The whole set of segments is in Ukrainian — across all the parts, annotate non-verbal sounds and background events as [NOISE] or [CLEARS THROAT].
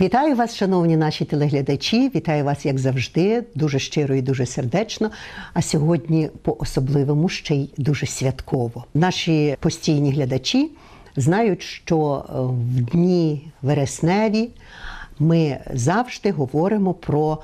Вітаю вас, шановні наші телеглядачі. Вітаю вас, як завжди, дуже щиро і дуже сердечно. А сьогодні по-особливому ще й дуже святково. Наші постійні глядачі знають, що е, в дні вересневі ми завжди говоримо про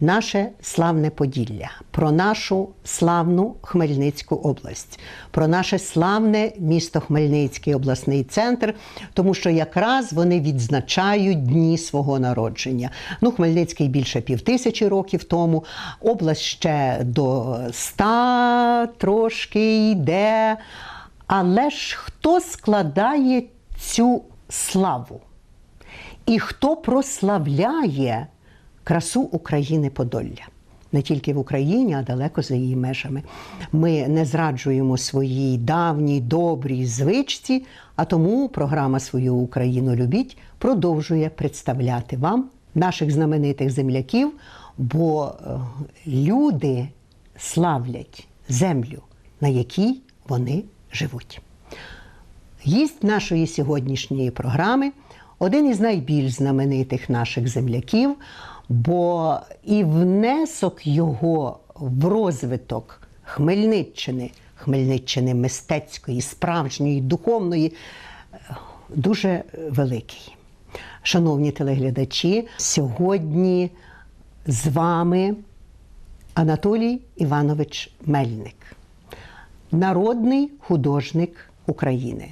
наше славне Поділля, про нашу славну Хмельницьку область, про наше славне місто Хмельницький обласний центр, тому що якраз вони відзначають дні свого народження. Ну, Хмельницький більше півтисячі років тому, область ще до ста трошки йде. Але ж хто складає цю славу? І хто прославляє красу України Подолля? Не тільки в Україні, а далеко за її межами. Ми не зраджуємо своїй давній добрій звичці, а тому програма Свою Україну любіть продовжує представляти вам наших знаменитих земляків, бо е, люди славлять землю, на якій вони живуть. Гість нашої сьогоднішньої програми один із найбільш знаменитих наших земляків, бо і внесок його в розвиток Хмельниччини, Хмельниччини мистецької, справжньої, духовної, дуже великий. Шановні телеглядачі, сьогодні з вами Анатолій Іванович Мельник народний художник України.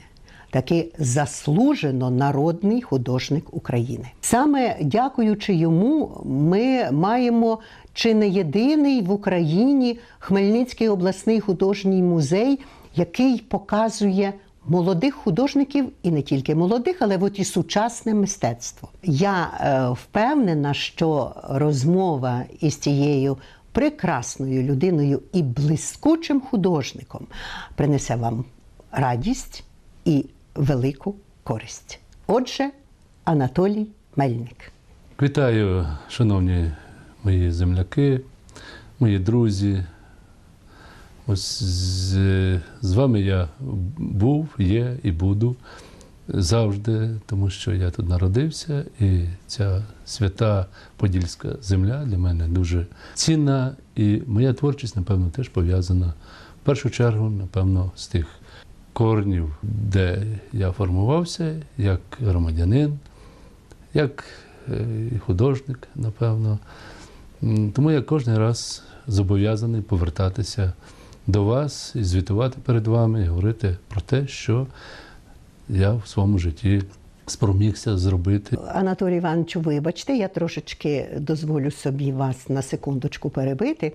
Таки заслужено народний художник України. Саме дякуючи йому, ми маємо чи не єдиний в Україні Хмельницький обласний художній музей, який показує молодих художників і не тільки молодих, але от і сучасне мистецтво. Я е, впевнена, що розмова із цією прекрасною людиною і блискучим художником принесе вам радість і велику користь. Отже, Анатолій Мельник. Вітаю, шановні мої земляки, мої друзі. Ось з, з вами я був, є і буду завжди, тому що я тут народився, і ця свята подільська земля для мене дуже цінна. І моя творчість, напевно, теж пов'язана в першу чергу, напевно, з тих корнів, де я формувався як громадянин, як е, художник, напевно. Тому я кожен раз зобов'язаний повертатися до вас і звітувати перед вами, і говорити про те, що я в своєму житті спромігся зробити. Анатолій Івановичу, вибачте, я трошечки дозволю собі вас на секундочку перебити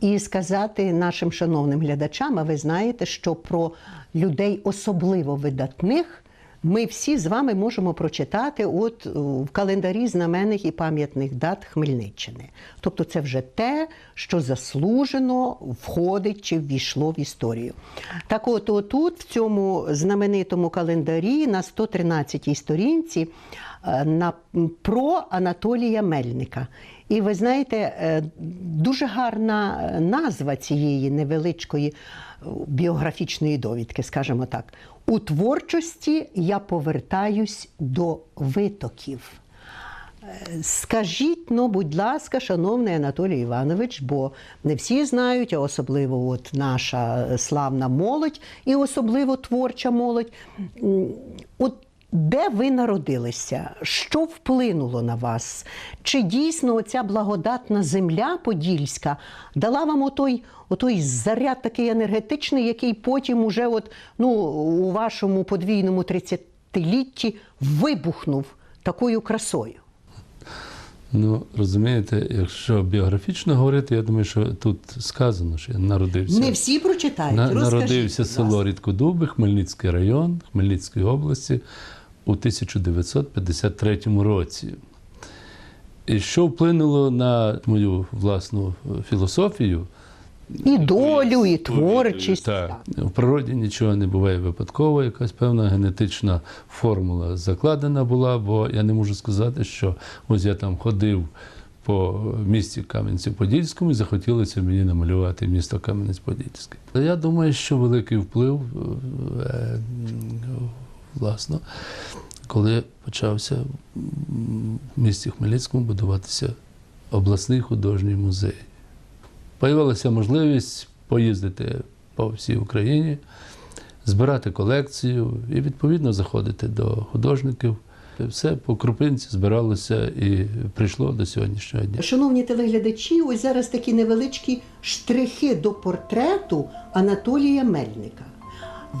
і сказати нашим шановним глядачам, а ви знаєте, що про людей особливо видатних. Ми всі з вами можемо прочитати от е, в календарі знаменних і пам'ятних дат Хмельниччини. Тобто це вже те, що заслужено входить чи ввійшло в історію. Так от, отут, в цьому знаменитому календарі, на 113-й сторінці, е, на, про Анатолія Мельника. І ви знаєте, е, дуже гарна е, назва цієї невеличкої е, біографічної довідки, скажімо так. У творчості я повертаюсь до витоків. Скажіть, ну, будь ласка, шановний Анатолій Іванович, бо не всі знають, а особливо от наша славна молодь і особливо творча молодь. От де ви народилися? Що вплинуло на вас? Чи дійсно оця благодатна земля подільська дала вам отой, отой заряд такий енергетичний, який потім уже от, ну, у вашому подвійному 30-літті вибухнув такою красою? Ну, розумієте, якщо біографічно говорити, я думаю, що тут сказано, що я народився. Не всі прочитають. На- Розкажіть, народився село. Рідкодуби, Хмельницький район Хмельницької області у 1953 році. І що вплинуло на мою власну е, філософію? І долю, і творчість. Так. В природі нічого не буває випадково, якась певна генетична формула закладена була, бо я не можу сказати, що ось я там ходив по місті Кам'янці-Подільському і захотілося мені намалювати місто Кам'янець-Подільський. Я думаю, що великий вплив, е, власно, коли почався в місті Хмельницькому будуватися обласний художній музей. Появилася можливість поїздити по всій Україні, збирати колекцію і відповідно заходити до художників. Все по крупинці збиралося і прийшло до сьогоднішнього дня. Шановні телеглядачі, ось зараз такі невеличкі штрихи до портрету Анатолія Мельника.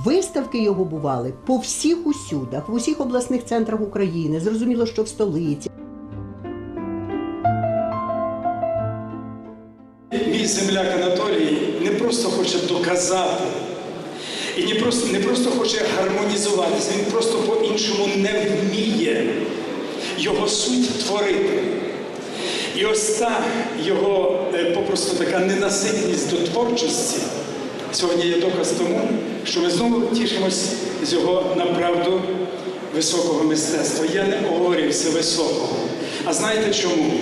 Виставки його бували по всіх усюдах, в усіх обласних центрах України. Зрозуміло, що в столиці. Мій земляк Анатолій не просто хоче доказати і не просто, не просто хоче гармонізуватися, він просто по-іншому не вміє його суть творити. І ось та його е, попросту така ненаситність до творчості сьогодні є доказ тому, що ми знову тішимось з його направду високого мистецтва. Я не оговорився високого. А знаєте чому?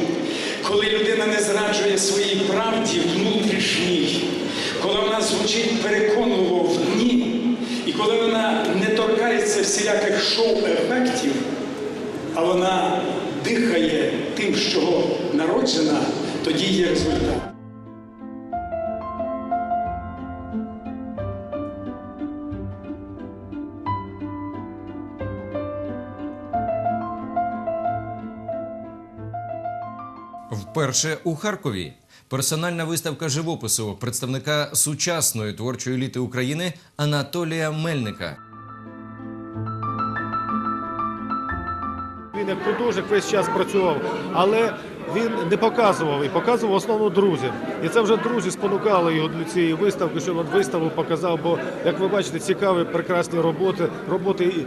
Коли людина не зраджує своїй правді внутрішній, коли вона звучить переконливо в дні, і коли вона не торкається всіляких шоу-ефектів, а вона дихає тим, чого народжена, тоді є результат. Вперше у Харкові персональна виставка живопису представника сучасної творчої еліти України Анатолія Мельника. Він як художник весь час працював, але він не показував і показував в основному друзям. І це вже друзі спонукали його для цієї виставки, що він виставу показав. Бо, як ви бачите, цікаві, прекрасні роботи, роботи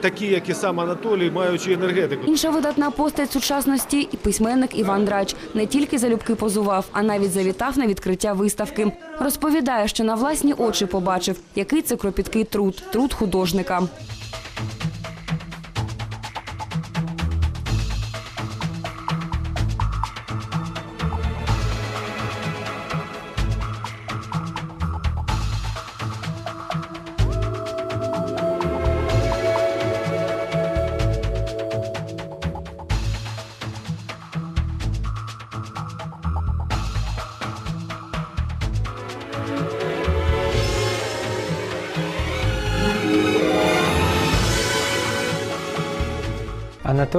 такі, як і сам Анатолій, маючи енергетику. Інша видатна постать сучасності і письменник Іван Драч не тільки залюбки позував, а навіть завітав на відкриття виставки. Розповідає, що на власні очі побачив, який це кропіткий труд, труд художника.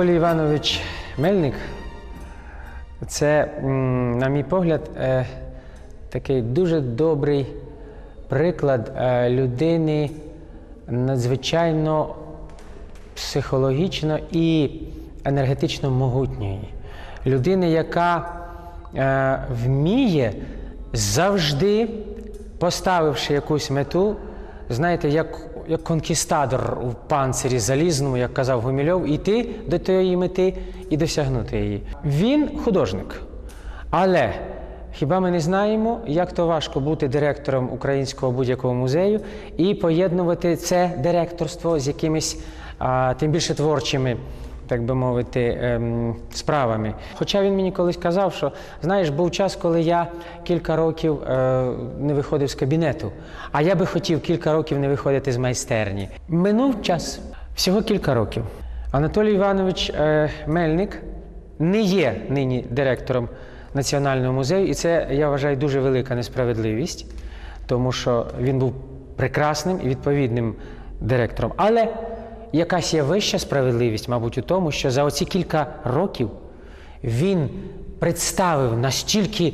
Анатолій Іванович Мельник це, на мій погляд, е, такий дуже добрий приклад е, людини надзвичайно психологічно і енергетично могутньої. Людини, яка е, вміє завжди, поставивши якусь мету, знаєте, як, як конкістадор у панцирі залізному, як казав Гумільов, йти до тієї мети і досягнути її. Він художник. Але хіба ми не знаємо, як то важко бути директором українського будь-якого музею і поєднувати це директорство з якимись а, тим більше творчими так би мовити, ем, справами. Хоча він мені колись казав, що знаєш, був час, коли я кілька років е, не виходив з кабінету, а я би хотів кілька років не виходити з майстерні. Минув час, всього кілька років. Анатолій Іванович е, Мельник не є нині директором Національного музею, і це я вважаю дуже велика несправедливість, тому що він був прекрасним і відповідним директором. Але якась є вища справедливість, мабуть, у тому, що за оці кілька років він представив настільки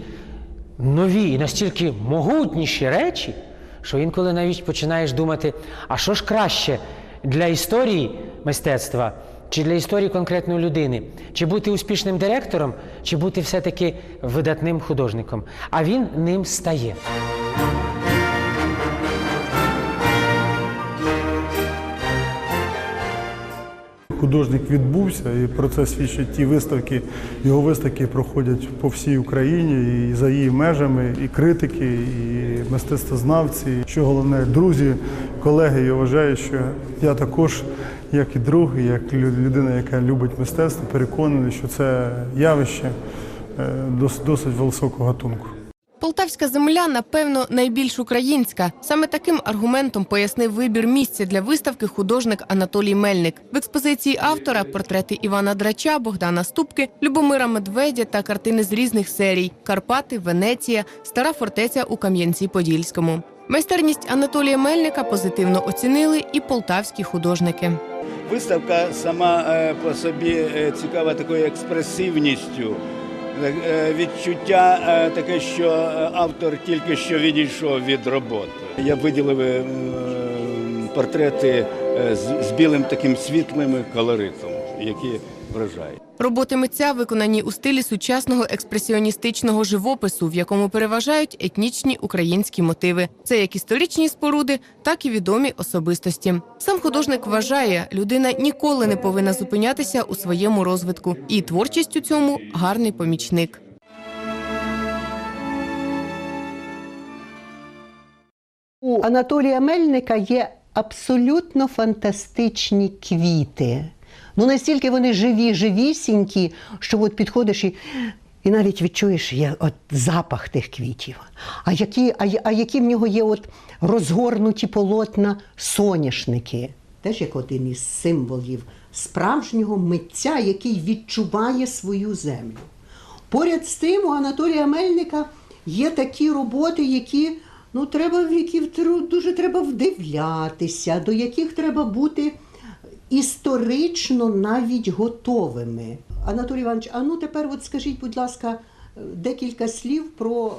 нові і настільки могутніші речі, що інколи навіть починаєш думати, а що ж краще для історії мистецтва, чи для історії конкретної людини, чи бути успішним директором, чи бути все-таки видатним художником. А він ним стає. Художник відбувся, і про це свідчать ті виставки. Його виставки проходять по всій Україні і за її межами, і критики, і мистецтвознавці. Що головне, друзі, колеги, я вважаю, що я також, як і друг, як людина, яка любить мистецтво, переконаний, що це явище е, дос- досить високого гатунку. Полтавська земля, напевно, найбільш українська. Саме таким аргументом пояснив вибір місця для виставки художник Анатолій Мельник. В експозиції автора портрети Івана Драча, Богдана Ступки, Любомира Медведя та картини з різних серій: Карпати, Венеція, Стара фортеця у Кам'янці-Подільському. Майстерність Анатолія Мельника позитивно оцінили і полтавські художники. Виставка сама е, по собі е, цікава такою експресивністю. Е, Відчуття е, таке, що е, автор тільки що відійшов від роботи. Я виділив портрети з білим таким світлим колоритом, які вражають. Роботи митця виконані у стилі сучасного експресіоністичного живопису, в якому переважають етнічні українські мотиви. Це як історичні споруди, так і відомі особистості. Сам художник вважає, людина ніколи не повинна зупинятися у своєму розвитку, і творчість у цьому гарний помічник. У Анатолія Мельника є абсолютно фантастичні квіти. Ну настільки вони живі, живісінькі, що от підходиш і, і навіть відчуєш є, от, запах тих квітів. А які, а, а які в нього є от розгорнуті полотна соняшники. Теж як один із символів справжнього митця, який відчуває свою землю. Поряд з тим у Анатолія Мельника є такі роботи, які ну, треба, в які дуже треба вдивлятися, до яких треба бути історично навіть готовими. Анатолій Іванович, а ну тепер от скажіть, будь ласка, е, декілька слів про е,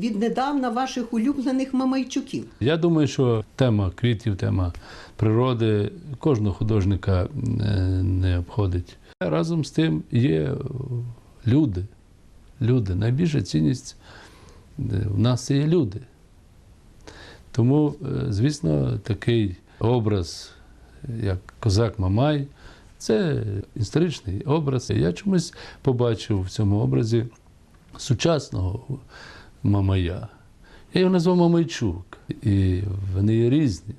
віднедавна ваших улюблених мамайчуків. Я думаю, що тема квітів, тема природи кожного художника е, не обходить. Разом з тим є люди. Люди. Найбільша цінність в нас є люди. Тому, звісно, такий образ, як козак Мамай, це історичний образ. Я чомусь побачив в цьому образі сучасного Мамая. Я його назвав Мамайчук. І вони є різні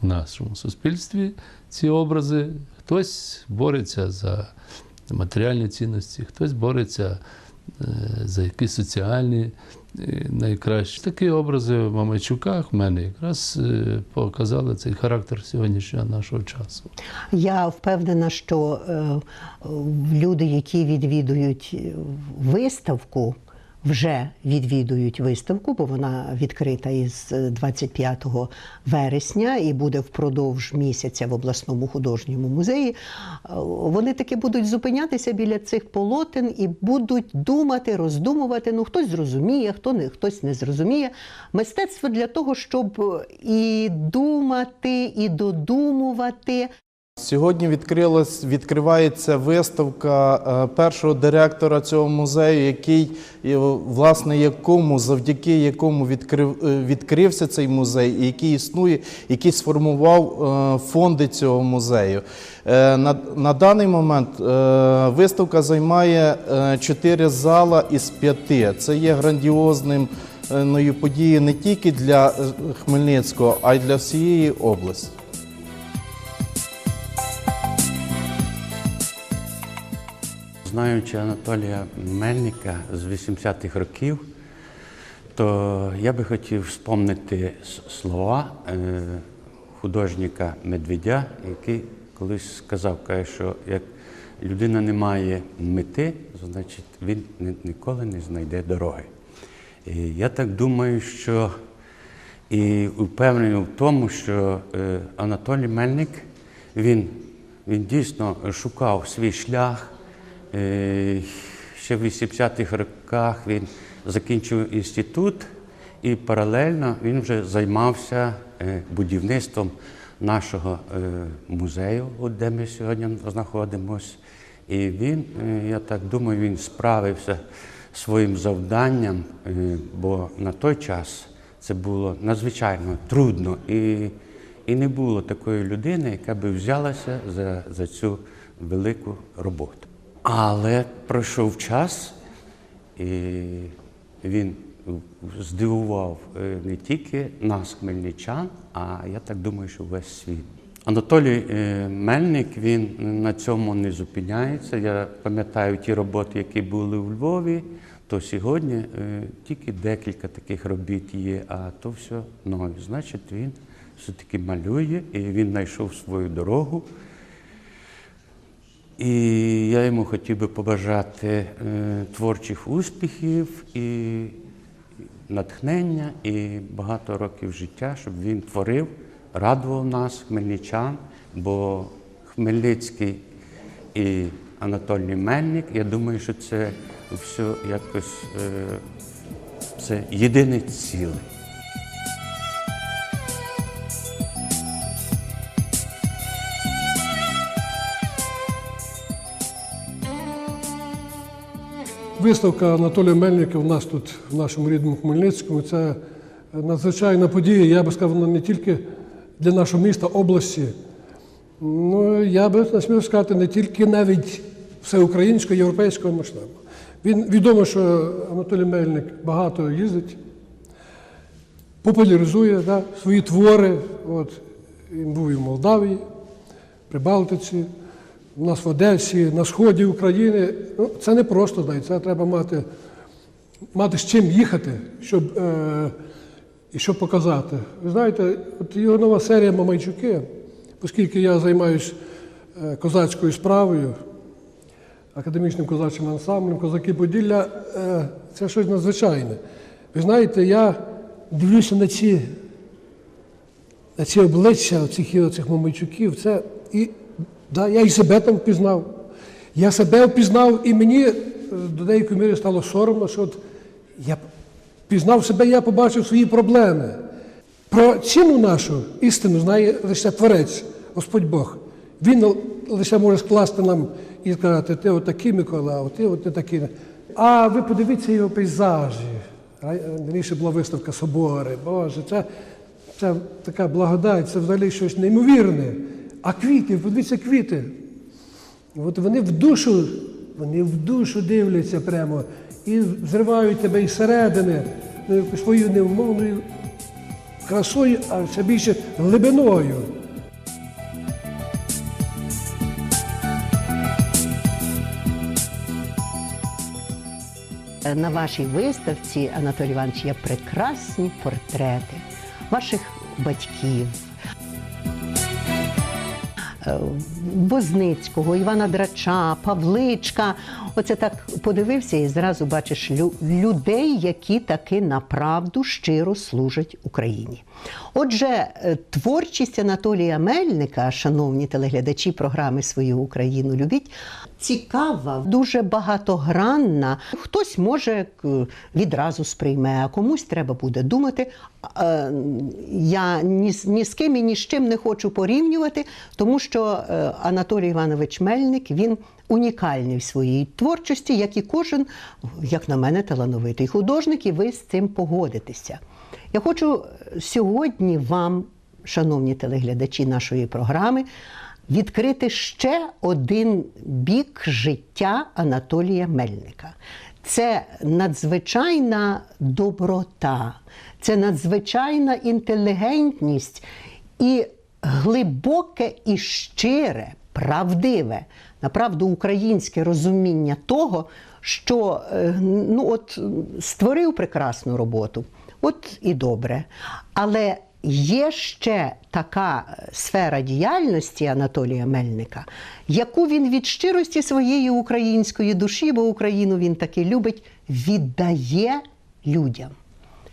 в нашому суспільстві. Ці образи. Хтось бореться за матеріальні цінності, хтось бореться е, за якісь соціальні е, найкращі. Такі образи в Мамайчуках в мене якраз е, показали цей характер сьогоднішнього нашого часу. Я впевнена, що е, люди, які відвідують виставку, вже відвідують виставку, бо вона відкрита із е, 25 вересня і буде впродовж місяця в обласному художньому музеї. Е, Вони таки будуть зупинятися біля цих полотен і будуть думати, роздумувати. Ну хтось зрозуміє, хто не хтось не зрозуміє. Мистецтво для того, щоб е, і думати, і додумувати. Сьогодні відкривається виставка е, першого директора цього музею, який, власне, якому, завдяки якому відкрив, е, відкрився цей музей, і який існує, який сформував е, фонди цього музею. На, на даний момент виставка займає чотири зала із п'яти. Це є грандіозним е, подією не тільки для Хмельницького, а й для всієї області. Знаючи Анатолія Мельника з 80-х років, то я би хотів вспомнити слова е, художника Медведя, який колись сказав, що як людина не має мети, значить він ніколи не знайде дороги. І я так думаю, що і впевнений в тому, що е, Анатолій Мельник він, він дійсно шукав свій шлях. Е, Ще в 80-х роках він закінчив інститут і паралельно він вже займався е, будівництвом нашого е, музею, де ми сьогодні знаходимося. І він, я так думаю, він справився своїм завданням, бо на той час це було надзвичайно трудно і, і не було такої людини, яка би взялася за, за цю велику роботу. Але пройшов час, і він здивував е, не тільки нас, хмельничан, а я так думаю, що весь світ. Анатолій е, Мельник він на цьому не зупиняється. Я пам'ятаю ті роботи, які були у Львові, то сьогодні е, тільки декілька таких робіт є, а то все нове. Значить, він все-таки малює і він знайшов свою дорогу. І я йому хотів би побажати е, творчих успіхів і натхнення, і багато років життя, щоб він творив, радував нас, хмельничан, бо Хмельницький і Анатолій Мельник, я думаю, що це все якось е, це єдине ціле. Виставка Анатолія Мельника у нас тут, в нашому рідному Хмельницькому, це надзвичайна подія. Я би сказав, не тільки для нашого міста, області. Ну, я би насмів сказати, не тільки навіть всеукраїнського, європейського масштабу. Він відомо, що Анатолій Мельник багато їздить, популяризує да, свої твори. От, він був і в Молдавії, при Балтиці, у нас в Одесі, на сході України. Ну, це не просто дай, це треба мати, мати з чим їхати, щоб, е, і щоб показати. Ви знаєте, от його нова серія Мамайчуки, оскільки я займаюся е, козацькою справою, академічним козачим ансамблем, козаки Поділля, е, це щось надзвичайне. Ви знаєте, я дивлюся на ці на ці обличчя цих Мамайчуків, це і да, я і себе там впізнав. Я себе впізнав, і мені е, до деякої міри стало соромно, що от я впізнав себе, я побачив свої проблеми. Про ціну нашу істину знає лише Творець, Господь Бог. Він лише може скласти нам і сказати, ти отакий, Микола, а ти от такий. А ви подивіться його пейзажі. Ра- Раніше була виставка Собори. Боже, це, це така благодать, це взагалі щось неймовірне. А квіти, подивіться квіти. От вони в душу, вони в душу дивляться прямо і зривають тебе із середини ну, своєю невмовною красою, а ще більше глибиною. На вашій виставці, Анатолій Іванович, є прекрасні портрети ваших батьків. Е, Возницького, Івана Драча, Павличка. Оце так подивився і зразу бачиш лю- людей, які таки направду щиро служать Україні. Отже, е, творчість Анатолія Мельника, шановні телеглядачі програми Свою Україну любіть, цікава, дуже багатогранна. Хтось може відразу сприйме, а комусь треба буде думати. Я ні, ні з ким і ні з чим не хочу порівнювати, тому що е, Анатолій Іванович Мельник він унікальний в своїй творчості, як і кожен, як на мене, талановитий художник, і ви з цим погодитеся. Я хочу сьогодні вам, шановні телеглядачі нашої програми, відкрити ще один бік життя Анатолія Мельника. Це надзвичайна доброта, це надзвичайна інтелігентність і глибоке і щире, правдиве, направду українське розуміння того, що е, ну, от, створив прекрасну роботу. От і добре. Але є ще така е, сфера діяльності Анатолія Мельника, яку він від щирості своєї української душі, бо Україну він таки любить, віддає людям.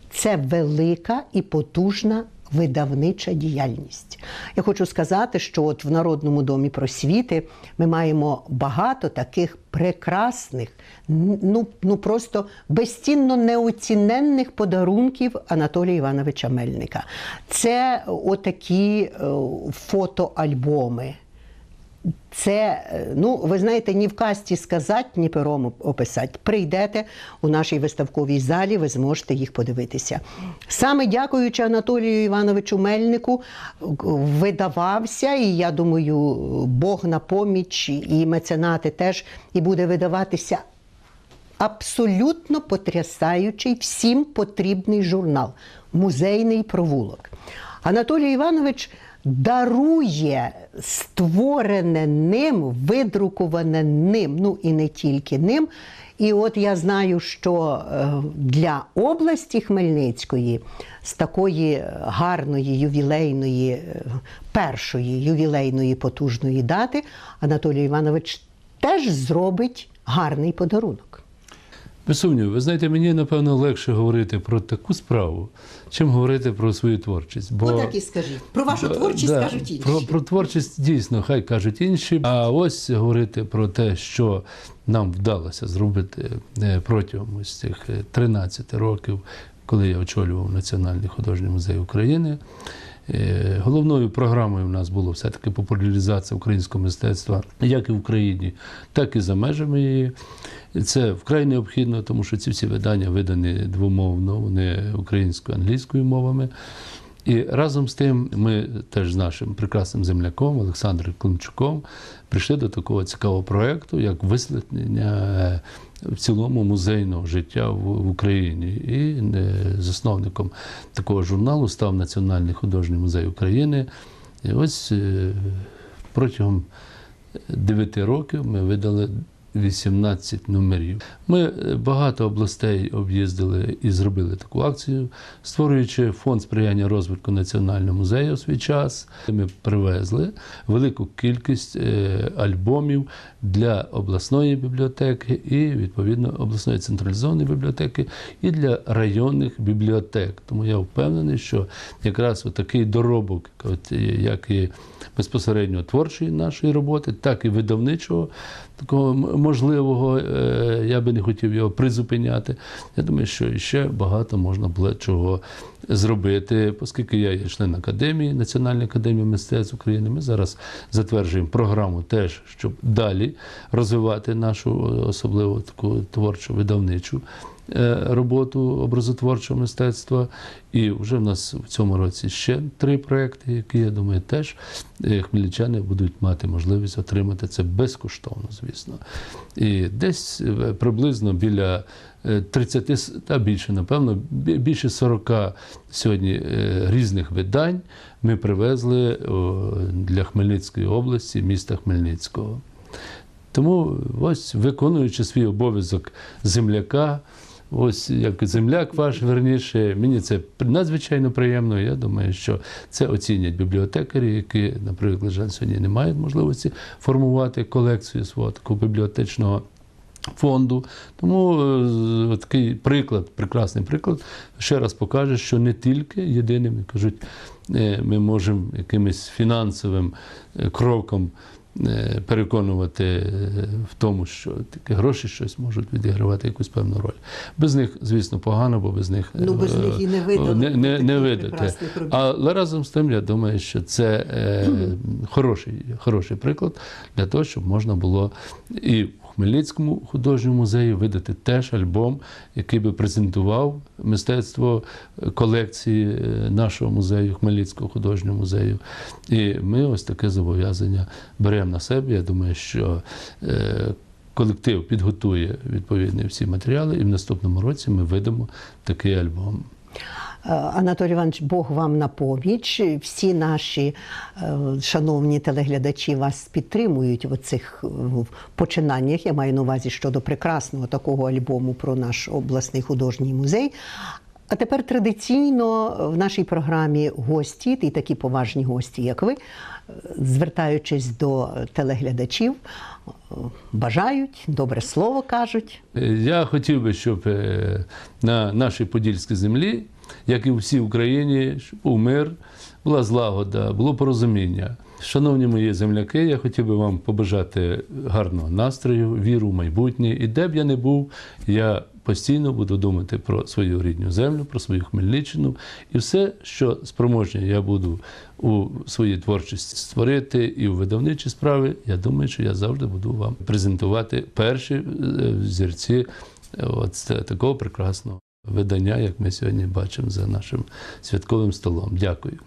Це велика і потужна видавнича діяльність. Я хочу сказати, що от в Народному домі просвіти ми маємо багато таких прекрасних, ну, ну просто безцінно неоціненних подарунків Анатолія Івановича Мельника. Це отакі е, фотоальбоми. Це, е, ну, ви знаєте, ні в касті сказати, ні пером описати. Прийдете у нашій виставковій залі, ви зможете їх подивитися. Саме дякуючи Анатолію Івановичу Мельнику, видавався, і я думаю, Бог на поміч і меценати теж, і буде видаватися абсолютно потрясаючий, всім потрібний журнал Музейний провулок. Анатолій Іванович дарує створене ним, видрукуване ним, ну і не тільки ним. І от я знаю, що е, для області Хмельницької з такої гарної ювілейної, е, першої ювілейної потужної дати Анатолій Іванович теж зробить гарний подарунок. Без сумніву, ви знаєте, мені напевно легше говорити про таку справу, чим говорити про свою творчість. Бо Отак і скажіть. Про вашу творчість Да, кажуть інші. Про, про творчість дійсно, хай кажуть інші. А ось говорити про те, що нам вдалося зробити е, протягом ось цих е, 13 років, коли я очолював Національний художній музей України. Е, Головною програмою в нас було все-таки популяризація українського мистецтва як і в Україні, так і за межами її. Це вкрай необхідно, тому що ці всі видання видані двомовно, вони українською англійською мовами. І разом з тим ми теж з нашим прекрасним земляком Олександром Климчуком прийшли до такого цікавого проєкту, як висвітлення в цілому музейного життя в, Україні. І е, засновником такого журналу став Національний художній музей України. І ось е, протягом дев'яти років ми видали 18 номерів. Ми е, багато областей об'їздили і зробили таку акцію, створюючи фонд сприяння розвитку національного музею у свій час. Ми привезли велику кількість е, альбомів для обласної бібліотеки і відповідно обласної централізованої бібліотеки, і для районних бібліотек. Тому я впевнений, що якраз такий доробок, як і безпосередньо творчої нашої роботи, так і видавничого, такого можливого, е, я би не хотів його призупиняти. Я думаю, що ще багато можна було чого зробити, оскільки я є член академії, Національної академії мистецтв України. Ми зараз затверджуємо програму теж, щоб далі розвивати нашу особливо таку творчу видавничу е, роботу образотворчого мистецтва. І вже в нас в цьому році ще три проекти, які я думаю, теж е, хмельничани будуть мати можливість отримати це безкоштовно, звісно. І десь е, приблизно біля е, 30, с- та більше, напевно, більше 40 сьогодні е, різних видань ми привезли для Хмельницької області, міста Хмельницького. Тому ось виконуючи свій обов'язок земляка, ось як земляк ваш верніше, мені це надзвичайно приємно. Я думаю, що це оцінять бібліотекарі, які, наприклад, сьогодні не мають можливості формувати колекцію свого такого бібліотечного. Фонду, тому е, такий приклад, прекрасний приклад, ще раз покаже, що не тільки єдиним, кажуть, е, ми можемо якимось фінансовим е, кроком переконувати в тому, що такі гроші щось можуть відігравати якусь певну роль. Без них, звісно, погано, бо без них Ну, без них і не видано не, не, не видати. Але разом з тим, я думаю, що це е, [CLEARS THROAT] хороший, хороший приклад для того, щоб можна було і в Хмельницькому художньому музеї видати теж альбом, який би презентував мистецтво е, колекції е, нашого музею, Хмельницького художнього музею. І ми ось таке зобов'язання беремо на себе. Я думаю, що е, колектив підготує відповідні всі матеріали, і в наступному році ми видамо такий альбом. Е, Анатолій Іванович, Бог вам на поміч. Всі наші е, шановні телеглядачі вас підтримують в цих е, починаннях. Я маю на увазі щодо прекрасного такого альбому про наш обласний художній музей. А тепер традиційно в нашій програмі гості, і такі поважні гості, як ви, звертаючись до телеглядачів, бажають, добре слово кажуть. Е, Я хотів би, щоб е, на нашій подільській землі, як і в всій Україні, був мир, була злагода, було порозуміння. Шановні мої земляки, я хотів би вам побажати гарного настрою, віру в майбутнє. І де б я не був, я постійно буду думати про свою рідну землю, про свою Хмельниччину. І все, що спроможний я буду у своїй творчості створити і у видавничі справи, я думаю, що я завжди буду вам презентувати перші е, зірці е, от такого прекрасного видання, як ми сьогодні бачимо за нашим святковим столом. Дякую.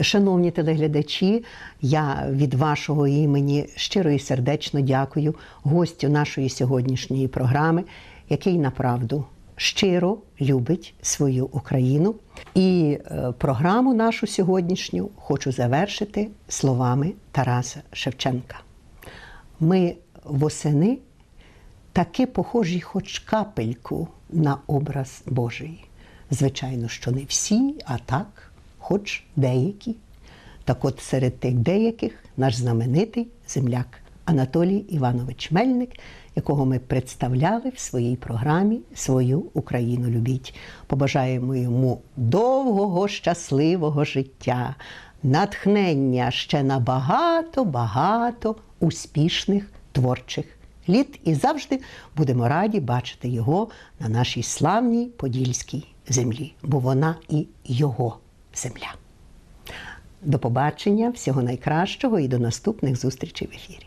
Шановні телеглядачі, я від вашого імені щиро і сердечно дякую гостю нашої сьогоднішньої програми, який направду щиро любить свою Україну. І е, програму нашу сьогоднішню хочу завершити словами Тараса Шевченка. Ми восени таки похожі хоч капельку на образ Божий. Звичайно, що не всі, а так, хоч деякі. Так от серед тих деяких наш знаменитий земляк Анатолій Іванович Мельник, якого ми представляли в своїй програмі Свою Україну любіть. Побажаємо йому довгого, щасливого життя, натхнення ще на багато, багато успішних творчих літ і завжди будемо раді бачити його на нашій славній подільській землі, бо вона і його земля. До побачення, всього найкращого і до наступних зустрічей в ефірі.